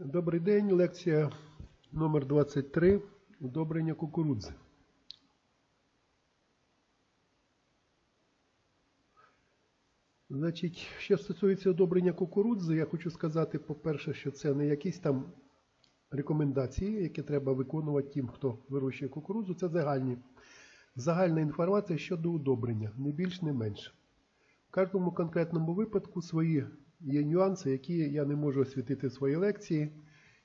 Добрий день, лекція номер 23 Удобрення кукурудзи. Значить, що стосується одобрення кукурудзи, я хочу сказати, по-перше, що це не якісь там рекомендації, які треба виконувати тим, хто вирощує кукурудзу. Це загальні, загальна інформація щодо удобрення, не більш, не менше. В кожному конкретному випадку свої є нюанси, які я не можу освітити в своїй лекції.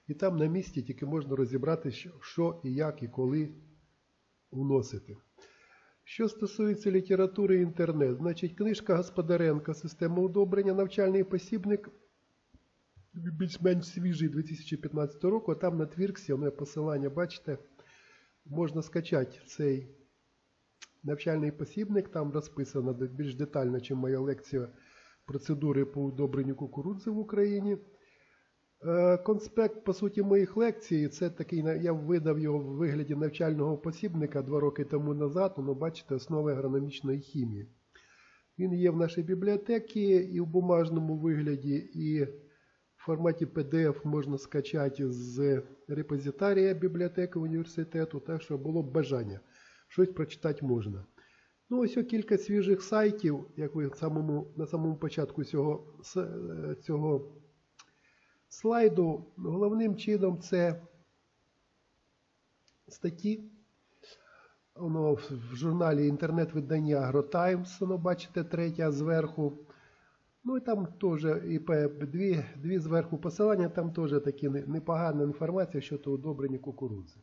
І там на місці тільки можна розібрати, що- і як і коли вносити. Що стосується літератури і інтернет, значить книжка Господаренка Система удобрення, навчальний посібник, більш-менш свіжий 2015 року, а там на Твірксі, воно є посилання, бачите, можна скачати цей навчальний посібник, там розписано більш детально, ніж моя лекція процедури по удобренню кукурудзи в Україні. Е, Конспект, по суті, моїх лекцій, це такий, я видав його в вигляді навчального посібника два роки тому назад, ну, бачите, основи агрономічної хімії. Він є в нашій бібліотеці і в бумажному вигляді, і в форматі PDF можна скачати з репозитарія бібліотеки університету, так що було б бажання. Щось прочитати можна. Ну, ось кілька свіжих сайтів, як ви самому, на самому початку цього, е, цього слайду. Головним чином це статті. Воно в журналі інтернет-видання AgroTimes, воно бачите, третя зверху. Ну і там теж і пе- дві, дві зверху посилання, там теж такі непогана інформація щодо удобрення кукурудзи.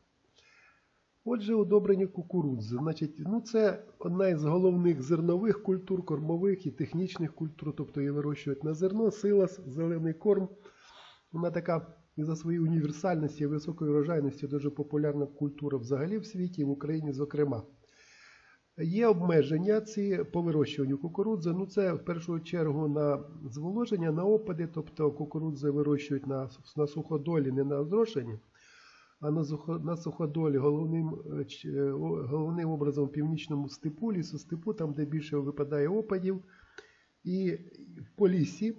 Отже, удобрення кукурудзи. Значить, ну це одна із головних зернових культур, кормових і технічних культур, тобто її вирощують на зерно, силас, зелений корм. Вона така із-за своєї універсальності і високої врожайності дуже популярна культура взагалі в світі, в Україні, зокрема. Є обмеження ці по вирощуванню кукурудзи. Ну, це в першу чергу на зволоження, на опади, тобто кукурудзи вирощують на, на суходолі, не на зрошенні, а на, суходолі головним, е, е, головним образом в північному степу, лісостепу, там, де більше випадає опадів, і в Поліссі.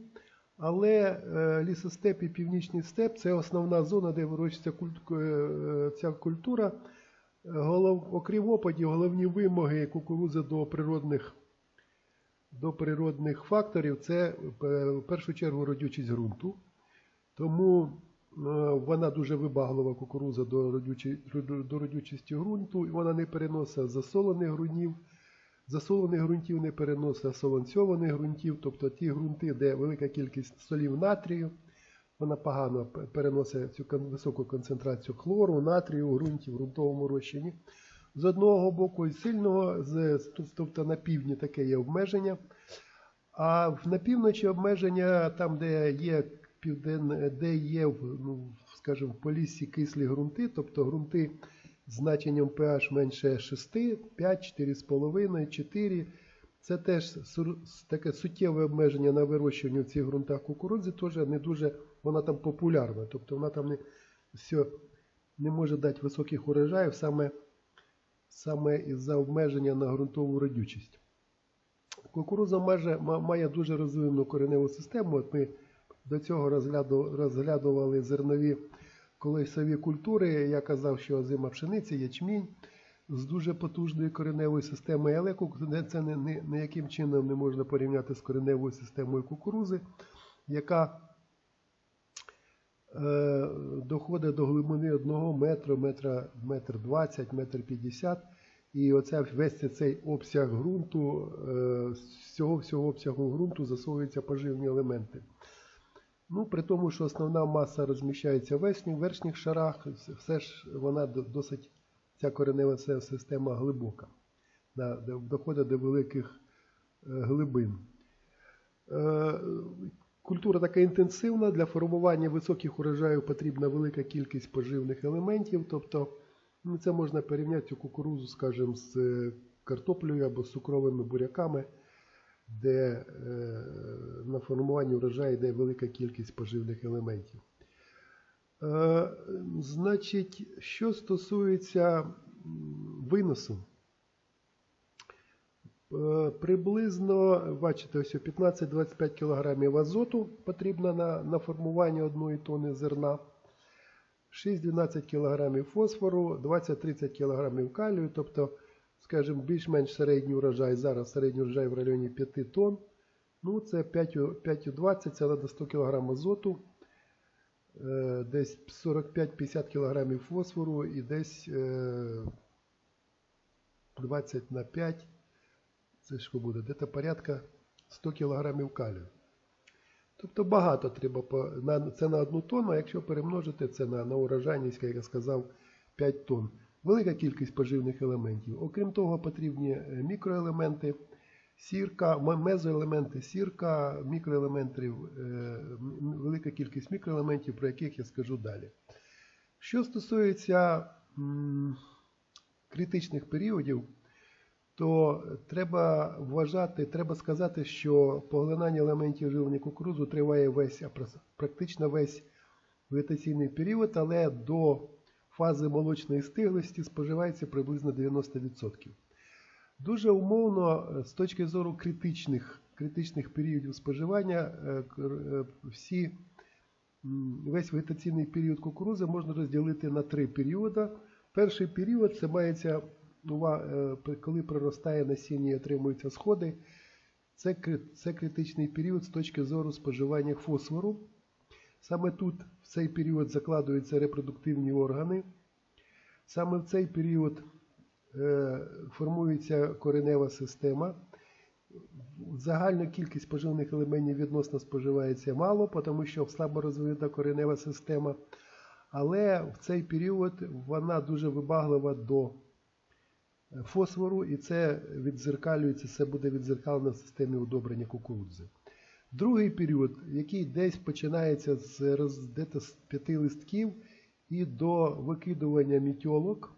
Але е, лісостеп і північний степ це основна зона, де вирощується ця культура. Окрім опадів, головні вимоги кукурудзи до природних, до природних факторів це в першу чергу родючість ґрунту. Тому вона дуже вибаглива кукурудза до, родючі, до родючості ґрунту, і вона не переносить засолених ґрунтів. Засолених ґрунтів не переносить солонцьованих ґрунтів, тобто ті ґрунти, де велика кількість солів натрію, вона погано переносить цю високу концентрацію хлору, натрію у ґрунті, в ґрунтовому розчині. З одного боку і сильного, тобто на півдні таке є обмеження. А на півночі обмеження там, де є півден, де є, ну, скажімо, в поліссі кислі ґрунти, тобто ґрунти з значенням pH менше 6, 5, 4,5, 4. Це теж таке суттєве обмеження на вирощування в цих ґрунтах кукурудзи, теж не дуже, вона там популярна, тобто вона там не, все, не може дати високих урожаїв саме, саме із-за обмеження на ґрунтову родючість. Кукурудза майже, ма- має дуже розвинену кореневу систему. От ми до цього розгляду- розглядували зернові колесові культури. Я казав, що озима пшениці, ячмінь з дуже потужною кореневою системою, але це не, не, ніяким чином не можна порівняти з кореневою системою кукурузи, яка е, доходить до глибини 1 метра, метра, метр 20, метр 50. І оця весь цей обсяг ґрунту, е, з цього всього обсягу ґрунту засовуються поживні елементи. Ну, при тому, що основна маса розміщається в верхніх, верхніх шарах, все- ж вона досить, ця коренева система глибока, доходить до великих е, глибин. Е, Культура така інтенсивна, для формування високих урожаїв потрібна велика кількість поживних елементів. Тобто ну, це можна порівняти кукурузу, скажімо, з е, картоплею або з цукровими буряками, де е, на формуванні урожаю йде велика кількість поживних елементів. Е, Значить, що стосується виносу, Е, Приблизно, бачите, ось 15-25 кг азоту потрібно на, на формування одної тони зерна. 6-12 кг фосфору, 20-30 кг калію, тобто, скажімо, більш-менш середній урожай. Зараз середній урожай в районі 5 тонн. Ну, це 5,20, це треба 100 кг азоту, е, десь 45-50 кг фосфору і десь е, 20 на 5. Це що буде? Десь порядка 100 кг калію. Тобто багато треба, це на одну тонну, а якщо перемножити це на, на урожайність, як я сказав, 5 тонн. Велика кількість поживних елементів. Окрім того, потрібні е, мікроелементи, сірка, мезоелементи, сірка, мікроелементів, е, велика кількість мікроелементів, про яких я скажу далі. Що стосується критичних періодів, то треба вважати, треба сказати, що поглинання елементів живлення кукурудзу триває весь, практично весь вегетаційний період, але до фази молочної стиглості споживається приблизно 90%. Дуже умовно, е, з точки зору критичних, критичних періодів споживання, е, е, всі, весь вегетаційний період кукурудзи можна розділити на три періоди. Перший період це мається коли проростає насіння і отримуються сходи. Це, це критичний період з точки зору споживання фосфору. Саме тут в цей період закладуються репродуктивні органи. Саме в цей період е, формується коренева система. Загальна кількість поживних елементів відносно споживається мало, тому що слабо розвинута коренева система. Але в цей період вона дуже вибаглива до фосфору, і це відзеркалюється, це буде відзеркалено в системі удобрення кукурудзи. Другий період, який десь починається з, дето з п'яти листків і до викидування мітьолок,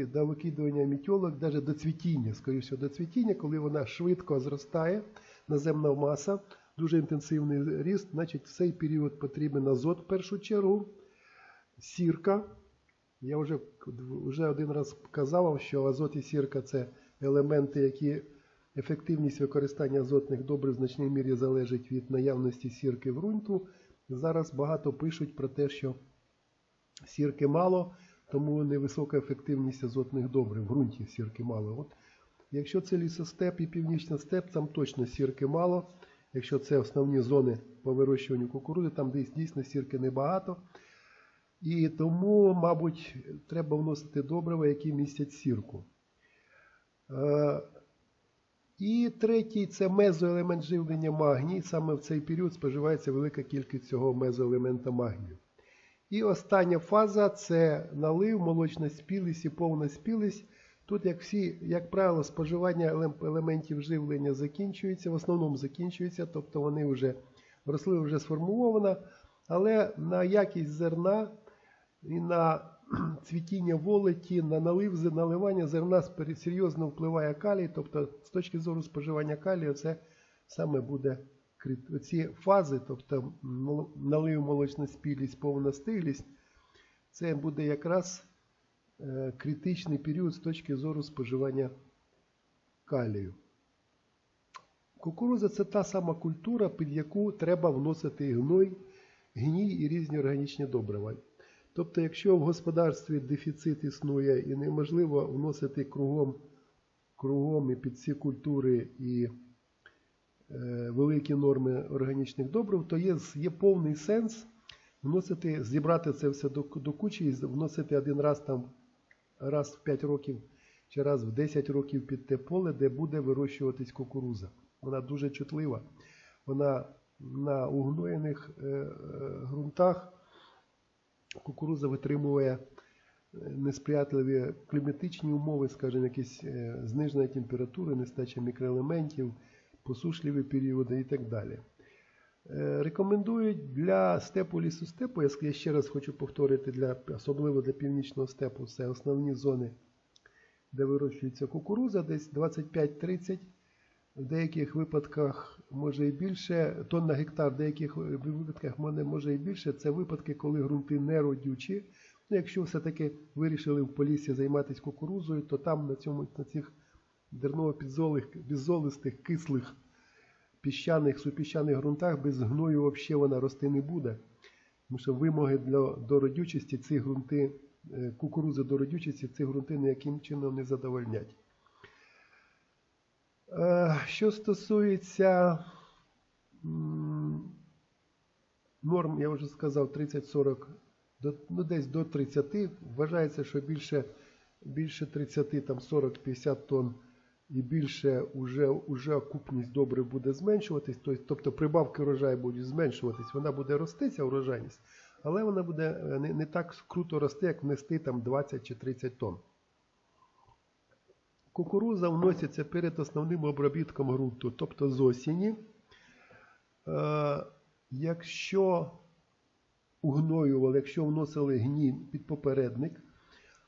до викидування мітьолок, навіть до цвітіння, скоріше до цвітіння, коли вона швидко зростає, наземна маса, дуже інтенсивний ріст, значить в цей період потрібен азот в першу чергу, сірка. Я вже, вже один раз казав, що азот і сірка це елементи, які ефективність використання азотних добрив в значній мірі залежить від наявності сірки в ґрунту. Зараз багато пишуть про те, що сірки мало, тому невисока ефективність азотних добрив. В ґрунті сірки мало. От, якщо це лісостеп і північний степ, там точно сірки мало. Якщо це основні зони по вирощуванню кукурудзи, там десь дійсно сірки небагато. І тому, мабуть, треба вносити добрива, які містять сірку. І третій це мезоелемент живлення магній. Саме в цей період споживається велика кількість цього мезоелемента магнію. І остання фаза це налив, молочна спілість і повна спілість. Тут, як всі, як правило, споживання елементів живлення закінчується, в основному закінчується, тобто вони вже рослина вже сформована, але на якість зерна і на цвітіння волоті, на налив, наливання зерна серйозно впливає калій. Тобто, з точки зору споживання калію, це саме буде ці фази, тобто налив, молочна спілість, повна стиглість, це буде якраз е, критичний період з точки зору споживання калію. Кукурудза це та сама культура, під яку треба вносити гной, гній і різні органічні добрива. Тобто, якщо в господарстві дефіцит існує і неможливо вносити кругом, кругом і під ці культури і е, великі норми органічних добрив, то є, є повний сенс вносити, зібрати це все до, до кучі і вносити один раз там раз в 5 років чи раз в 10 років під те поле, де буде вирощуватись кукуруза. Вона дуже чутлива. Вона на угноєних е, е, ґрунтах кукуруза витримує е, несприятливі кліматичні умови, скажімо, якісь е, зниження температури, нестача мікроелементів, посушливі періоди і так далі. Е, Рекомендують для степу лісостепу, я ск- я ще раз хочу повторити, для, особливо для північного степу, це основні зони, де вирощується кукуруза, десь 25-30, в деяких випадках може і більше, тонн на гектар, в деяких е, випадках може, може і більше. Це випадки, коли ґрунти не родючі. Ну, якщо все-таки вирішили в полісі займатися кукурузою, то там на, цьому, на цих дерново-підзолистих, кислих піщаних, супіщаних ґрунтах без гною взагалі вона рости не буде. Тому що вимоги для, до родючості ці ґрунти, е, кукурузи до родючості ці ґрунти ніяким чином не задовольнять. Е, Що стосується норм, я вже сказав, 30-40, ну десь до 30. Вважається, що більше, більше 30, там 40-50 тонн і більше уже, уже окупність добре буде зменшуватись, тобто, прибавки урожаю будуть зменшуватись, вона буде рости, ця урожайність, але вона буде е, не, не так круто рости, як внести там 20 чи 30 тонн. Кукуруза вноситься перед основним обробітком ґрунту, тобто з осені. Е, якщо угноювали, якщо вносили гній під попередник,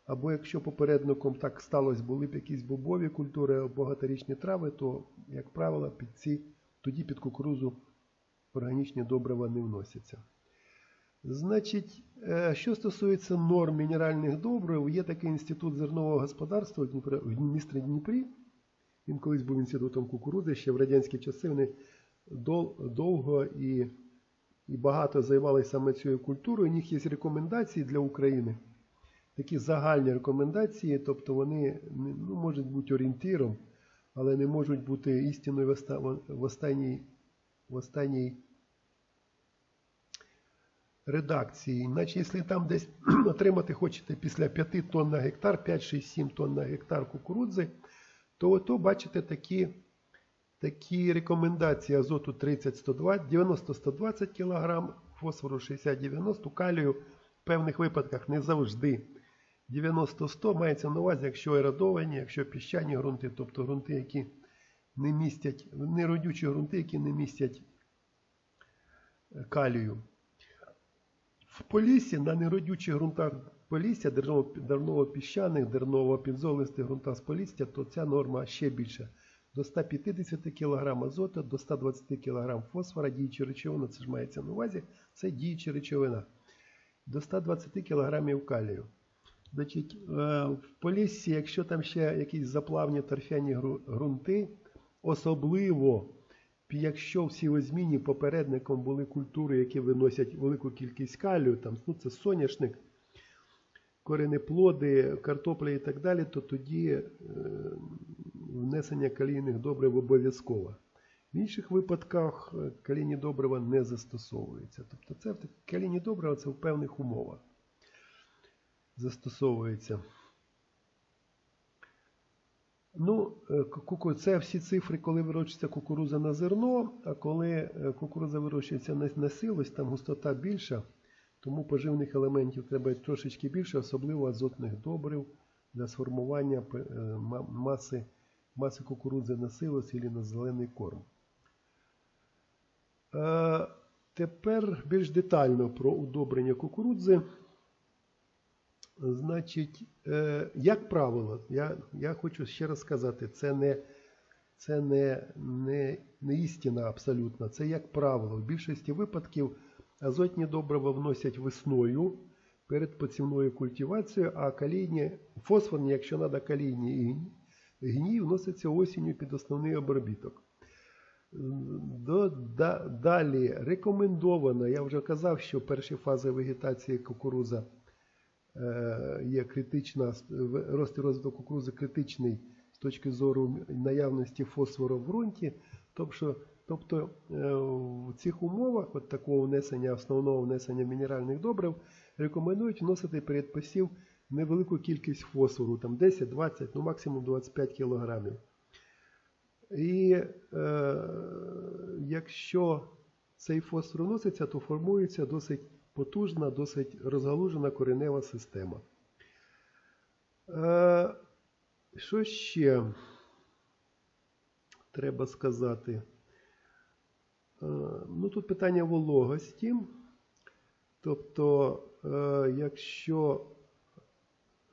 або якщо попередником так сталося, були б якісь бобові культури або багаторічні трави, то, як правило, під ці, тоді під кукурузу органічні добрива не вносяться. Значить, е, що стосується норм мінеральних добрив, є такий інститут зернового господарства в місті Дніпрі. Він колись був інститутом кукурудзи, ще в радянські часи вони довго і, і багато займалися саме цією культурою. У них є рекомендації для України, такі загальні рекомендації, тобто вони ну, можуть бути орієнтиром, але не можуть бути істинною в останній, в останній редакції. Іначе, якщо там десь отримати хочете після 5 тонн на гектар, 5, 6, 7 тонн на гектар кукурудзи, то ото бачите такі, такі рекомендації азоту 30-120, 90-120 кг, фосфору 60-90, калію в певних випадках не завжди 90-100 мається на увазі, якщо еродовані, якщо піщані ґрунти, тобто ґрунти, які не містять, неродючі ґрунти, які не містять калію. В Поліссі на неродючих ґрунтах Полісся, дерново-піщаних, дерново-підзолистих ґрунтах з Полісся, то ця норма ще більша. До 150 кг азоту, до 120 кг фосфора, діюча речовина, це ж мається на увазі, це діюча речовина. До 120 кг калію. Значить, е, в Поліссі, якщо там ще якісь заплавні торфяні ґрунти, особливо якщо в сівозміні попередником були культури, які виносять велику кількість калію, там, ну, це соняшник, коренеплоди, картопля і так далі, то тоді е, внесення калійних добрив обов'язково. В інших випадках е, калійні добрива не застосовуються. Тобто це калійні добрива це в певних умовах застосовується. Ну, е, це всі цифри, коли вирощується кукуруза на зерно, а коли е, кукуруза вирощується на, силось, там густота більша, тому поживних елементів треба трошечки більше, особливо азотних добрив для сформування е, ма- маси, маси кукурудзи на силос або на зелений корм. Тепер більш детально про удобрення кукурудзи. Значить, е, як правило, я, я хочу ще раз сказати, це не, це не, не, не істина абсолютно, це як правило. В більшості випадків азотні добрива вносять весною перед посівною культивацією, а калійні, фосфорні, якщо треба калійні гній, вносяться осінню під основний обробіток. Далі рекомендовано, я вже казав, що перші фази вегетації кукуруза є критична, рост і розвиток кукурузи критичний з точки зору наявності фосфору в ґрунті. Тобто, тобто е, в цих умовах от такого внесення, основного внесення мінеральних добрив рекомендують вносити перед посів невелику кількість фосфору, там 10-20, ну максимум 25 кілограмів. І е, якщо цей фосфор вноситься, то формується досить потужна, досить розгалужена коренева система. Е, що ще треба сказати? Е, ну, тут питання вологості. Тобто, е, якщо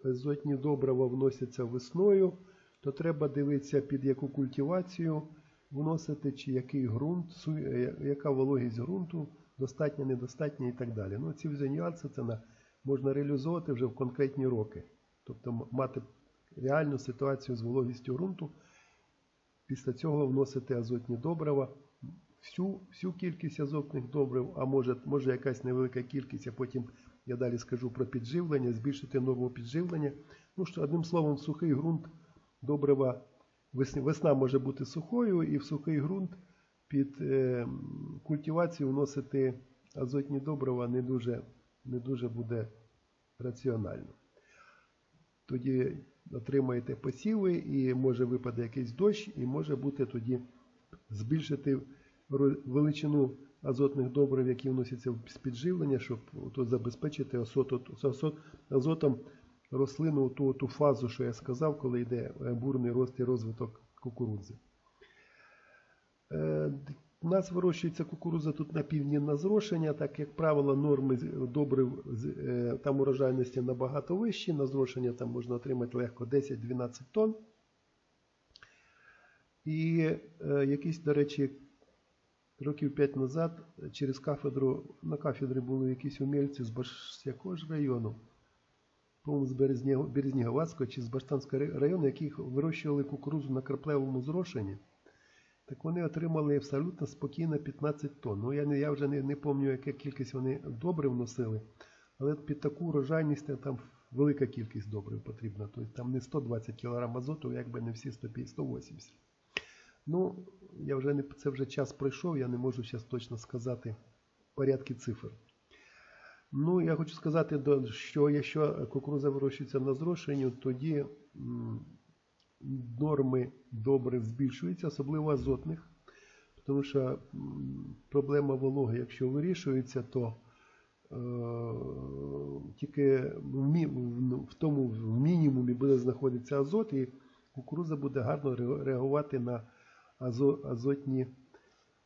азотні добрива вносяться весною, то треба дивитися, під яку культивацію вносити, чи який ґрунт, яка вологість ґрунту, достатня, недостатня і так далі. Ну, ці всі нюанси це на, можна реалізовувати вже в конкретні роки. Тобто мати реальну ситуацію з вологістю ґрунту, після цього вносити азотні добрива, всю, всю кількість азотних добрив, а може, може якась невелика кількість, а потім я далі скажу про підживлення, збільшити норму підживлення. Ну що, одним словом, сухий ґрунт добрива, весна може бути сухою, і в сухий ґрунт під е, культивацію вносити азотні добрива не дуже, не дуже буде раціонально. Тоді отримаєте посіви, і може випаде якийсь дощ, і може бути тоді збільшити величину азотних добрив, які вносяться з підживлення, щоб забезпечити азот, азот, азотом рослину ту, ту фазу, що я сказав, коли йде е, бурний рост і розвиток кукурудзи. Е, У нас вирощується кукурудза тут на півдні на зрошення, так як правило, норми добрив е, там урожайності набагато вищі. На зрошення там можна отримати легко 10-12 тонн. І е, якісь, до речі, років 5 назад через кафедру, на кафедрі були якісь умільці з Баш... з якого ж району? По-моєму, з Березня- Березнігавацького чи з Баштанського району, які вирощували кукурудзу на краплевому зрошенні. Так вони отримали абсолютно спокійно 15 тонн. Ну, я, не, я вже не, не пам'ятаю, яка кількість вони добрив носили, але під таку урожайність там велика кількість добрив потрібна. Тобто там не 120 кг азоту, якби не всі 150, 180. Ну, я вже не, це вже час пройшов, я не можу зараз точно сказати порядки цифр. Ну, я хочу сказати, що якщо кукурудза вирощується на зрошенню, тоді норми добрив збільшуються, особливо азотних, тому що проблема вологи, якщо вирішується, то е, тільки в, в тому в мінімумі буде знаходитися азот, і кукурудза буде гарно реагувати на азо, азотні,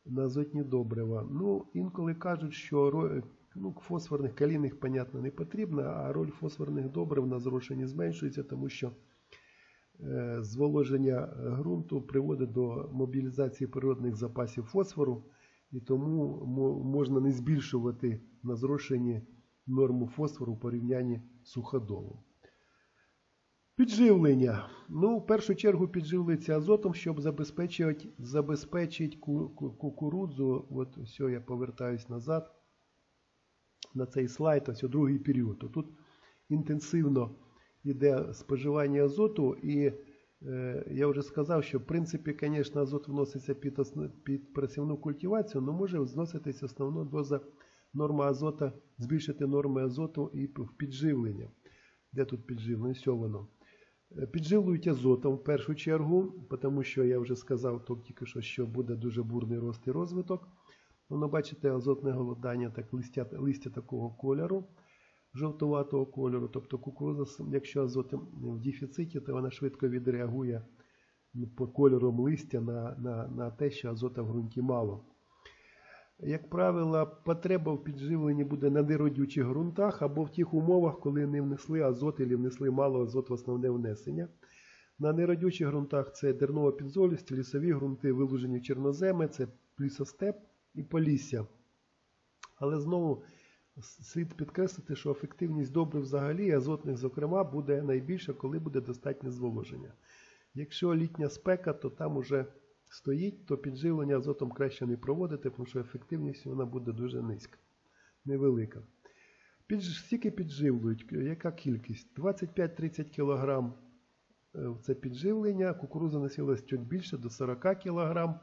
на азотні добрива. Ну, інколи кажуть, що ну, фосфорних калійних, понятно, не потрібно, а роль фосфорних добрив на зрошенні зменшується, тому що зволоження ґрунту приводить до мобілізації природних запасів фосфору, і тому можна не збільшувати на зрошенні норму фосфору в порівнянні з суходолом. Підживлення. Ну, в першу чергу підживлюється азотом, щоб забезпечити, забезпечити ку- ку- кукурудзу. От все, я повертаюсь назад на цей слайд, ось у другий період. Тут інтенсивно йде споживання азоту, і е, я вже сказав, що в принципі, звісно, азот вноситься під, основ, під працівну культивацію, але може зноситись основна доза норма азота, збільшити норми азоту і підживлення. Де тут підживлення? Все воно. Е, Підживлюють азотом в першу чергу, тому що я вже сказав то тільки що, що буде дуже бурний рост і розвиток. Воно, бачите, азотне голодання, так листя, листя такого кольору, жовтуватого кольору. Тобто кукурудза, с- якщо азот в дефіциті, то вона швидко відреагує по кольорам листя на, на, на те, що азота в ґрунті мало. Як правило, потреба в підживленні буде на неродючих ґрунтах або в тих умовах, коли не внесли азот або внесли мало азот в основне внесення. На неродючих ґрунтах це дернова підзолість, лісові ґрунти, вилужені чорноземи, це лісостеп і полісся. Але знову слід підкреслити, що ефективність добрив взагалі, азотних, зокрема, буде найбільша, коли буде достатнє зволоження. Якщо літня спека, то там уже стоїть, то підживлення азотом краще не проводити, тому що ефективність вона буде дуже низька, невелика. Стільки підживлюють, яка кількість? 25-30 кг це підживлення, кукуруза насілась чуть більше до 40 кг.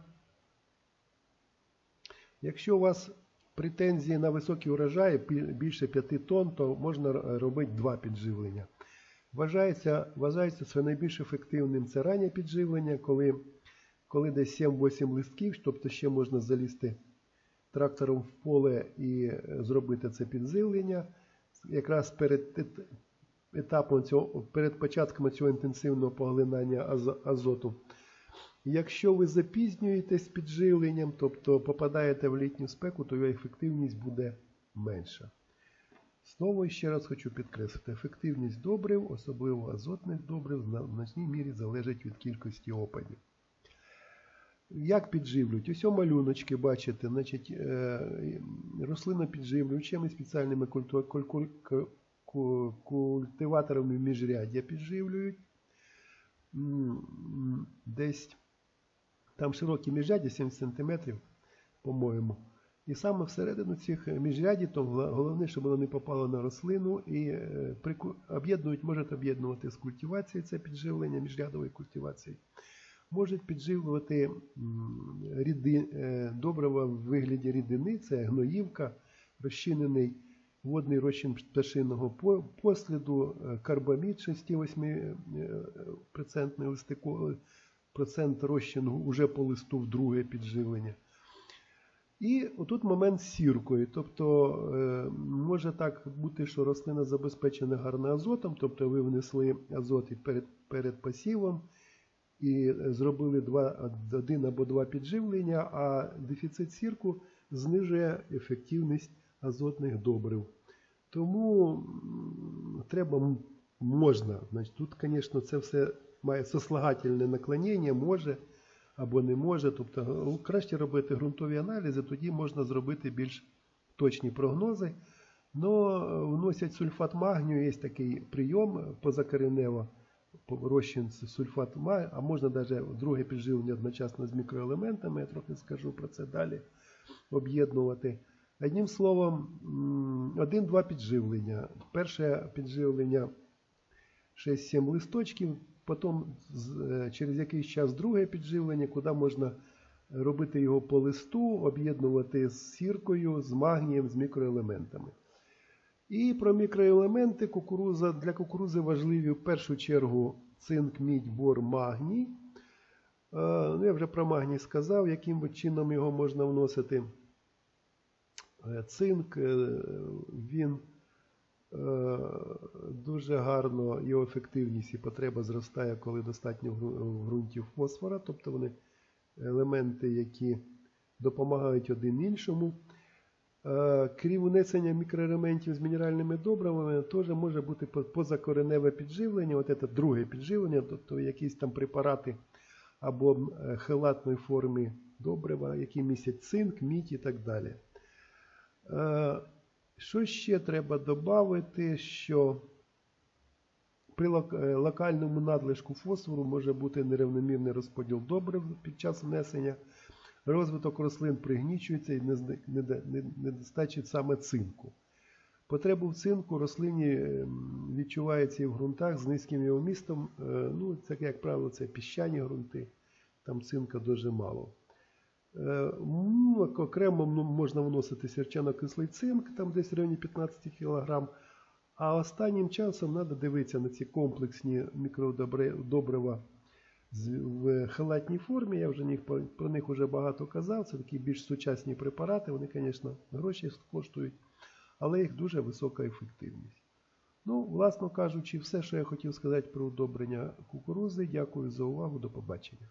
Якщо у вас претензії на високі урожаї більше 5 тонн, то можна робити два підживлення. Вважається, вважається це найбільш ефективним це раннє підживлення, коли, коли десь 7-8 листків, тобто ще можна залізти трактором в поле і е, зробити це підживлення. Якраз перед етапом цього, перед початком цього інтенсивного поглинання азоту. Якщо ви запізнюєтесь з підживленням, тобто попадаєте в літню спеку, то його ефективність буде менша. Знову ще раз хочу підкреслити, ефективність добрив, особливо азотних добрив, в значній мірі залежить від кількості опадів. Як підживлюють? Ось малюночки, бачите, значить, е, спеціальними куль- ку- ку- культиваторами міжряддя підживлюють. Десь там широкі міжряддя 70 см. по-моєму. І саме всередину цих міжрядів, то головне, щоб воно не попало на рослину і е, об'єднують, можуть об'єднувати з культивацією, це підживлення міжрядової культивації. Можуть підживлювати ріди, е, добрива в вигляді рідини, це гноївка, розчинений водний розчин пташиного посліду, е, карбамід 6-8% листико, процент розчину уже по листу в друге підживлення. І отут момент з сіркою. Тобто е, може так бути, що рослина забезпечена гарно азотом, тобто ви внесли азот перед, перед посівом і зробили два, один або два підживлення, а дефіцит сірку знижує ефективність азотних добрив. Тому треба можна. Значить, тут, звісно, це все має сослагательне наклонення, може або не може. Тобто е, краще робити ґрунтові аналізи, тоді можна зробити більш точні прогнози. Но е, вносять сульфат магнію, є такий прийом е, позакоренево, по- розчин сульфат магнію, а можна навіть друге підживлення одночасно з мікроелементами, я трохи скажу про це далі, об'єднувати. Одним словом, один-два підживлення. Перше підживлення 6-7 листочків, потім е, через якийсь час друге підживлення, куди можна робити його по листу, об'єднувати з сіркою, з магнієм, з мікроелементами. І про мікроелементи кукуруза, для кукурузи важливі в першу чергу цинк, мідь, бор, магній. Е, Ну, я вже про магній сказав, яким чином його можна вносити. Е, Цинк, він дуже гарно, його ефективність і потреба зростає, коли достатньо в ґрунті фосфора, тобто вони елементи, які допомагають один іншому. Е, Крім внесення мікроелементів з мінеральними добривами, теж може бути позакореневе підживлення, от це друге підживлення, тобто якісь там препарати або е, хелатної форми добрива, які містять цинк, мідь і так далі. Е, Що ще треба додати, що при е, локальному надлишку фосфору може бути нерівномірний розподіл добрив під час внесення. Розвиток рослин пригнічується і недостачить саме цинку. Потребу в цинку рослині ем, відчувається і в ґрунтах з низьким його вмістом. Е, Ну, це, як правило, це піщані ґрунти, там цинка дуже мало. Е, окремо ну, можна вносити сірчано-кислий цинк, там десь в районі 15 кг. А останнім часом треба дивитися на ці комплексні мікродобрива в халатній формі. Я вже про них вже багато казав. Це такі більш сучасні препарати. Вони, звісно, гроші коштують, але їх дуже висока ефективність. Ну, власно кажучи, все, що я хотів сказати про удобрення кукурузи. Дякую за увагу. До побачення.